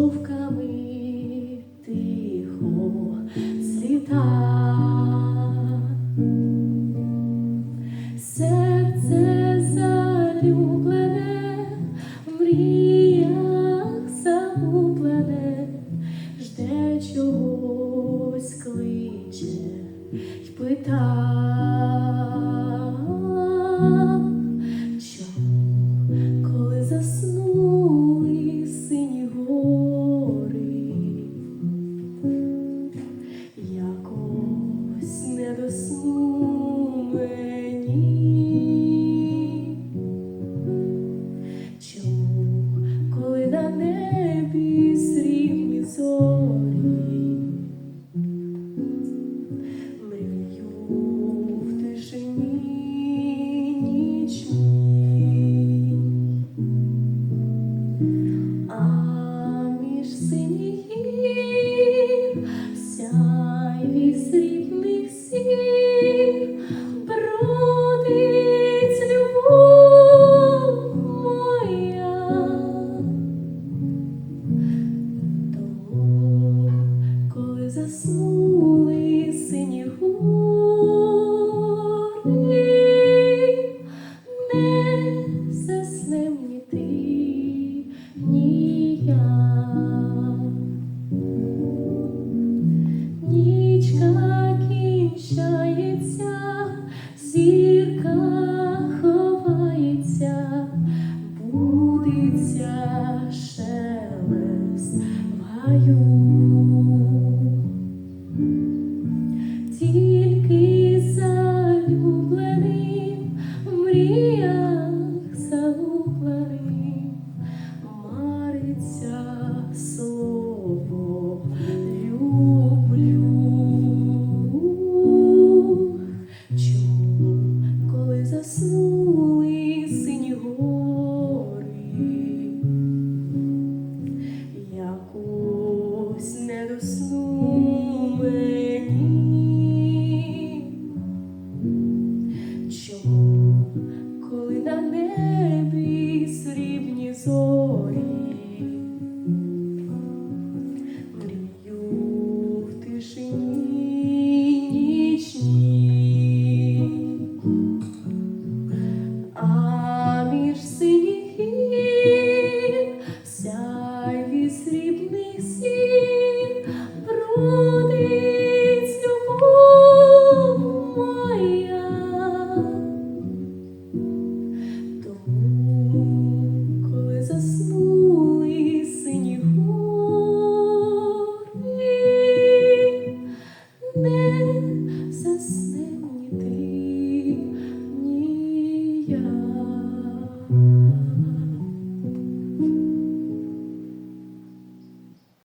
вовками тихо сліта, серце залюблене, в мріях загублене, жде чогось кличе й пита, чому коли засну. Чується шелест в гаю. Тільки залюбленим в мріях залюбленим мариться люблю. Чому, коли заснули Чому,